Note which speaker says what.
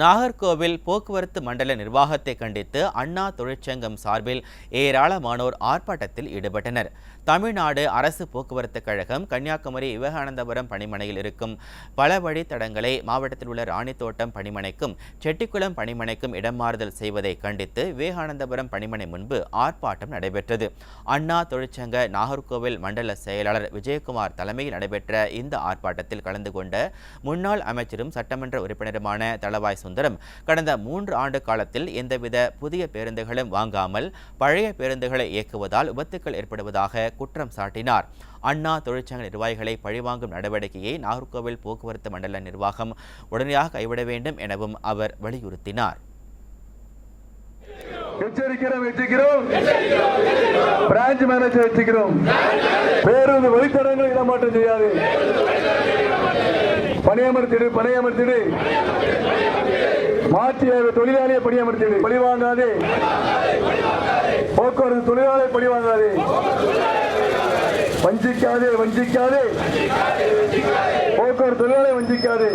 Speaker 1: நாகர்கோவில் போக்குவரத்து மண்டல நிர்வாகத்தை கண்டித்து அண்ணா தொழிற்சங்கம் சார்பில் ஏராளமானோர் ஆர்ப்பாட்டத்தில் ஈடுபட்டனர். தமிழ்நாடு அரசு போக்குவரத்து கழகம் கன்னியாகுமரி விவேகானந்தபுரம் பணிமனையில் இருக்கும் பல வழித்தடங்களை மாவட்டத்தில் உள்ள ராணித்தோட்டம் பணிமனைக்கும் செட்டிக்குளம் பணிமனைக்கும் இடம் மாறுதல் செய்வதை கண்டித்து விவேகானந்தபுரம் பணிமனை முன்பு ஆர்ப்பாட்டம் நடைபெற்றது. அண்ணா தொழிற்சங்க நாகர்கோவில் மண்டல செயலாளர் விஜயகுமார் தலைமையில் நடைபெற்ற இந்த ஆர்ப்பாட்டத்தில் கலந்து கொண்ட முன்னாள் அமைச்சரும் சட்டமன்ற உறுப்பினருமான தளவாய் சுந்தரம். கடந்த மூன்று ஆண்டு காலத்தில் எந்தவித புதிய பேருந்துகளும் வாங்காமல் பழைய பேருந்துகளை இயக்குவதால் விபத்துக்கள் ஏற்படுவதாக குற்றம் சாட்டினார். அண்ணா தொழிற்சங்க நிர்வாகிகளை பழிவாங்கும் நடவடிக்கையை நாகர்கோவில் போக்குவரத்து மண்டல நிர்வாகம் உடனடியாக கைவிட வேண்டும் எனவும் அவர் வலியுறுத்தினார்.
Speaker 2: எச்சரிக்கிறோம் எச்சரிக்கிறோம். பிரான்ச் மேனேஜர் எச்சரிக்கிறோம். பேருந்து வழித்தடங்களை இடமாற்றம் செய்யாது. பணியமர்த்திடு பணியமர்த்திடு. மாற்றிய தொழிலாளியை பணியமர்த்திடு. பழி வாங்காதே. போக்குவரத்து தொழிலாளை பழி வாங்காதே. வஞ்சிக்காதே வஞ்சிக்காதே. போக்குவரத்து தொழிலாளை வஞ்சிக்காதே.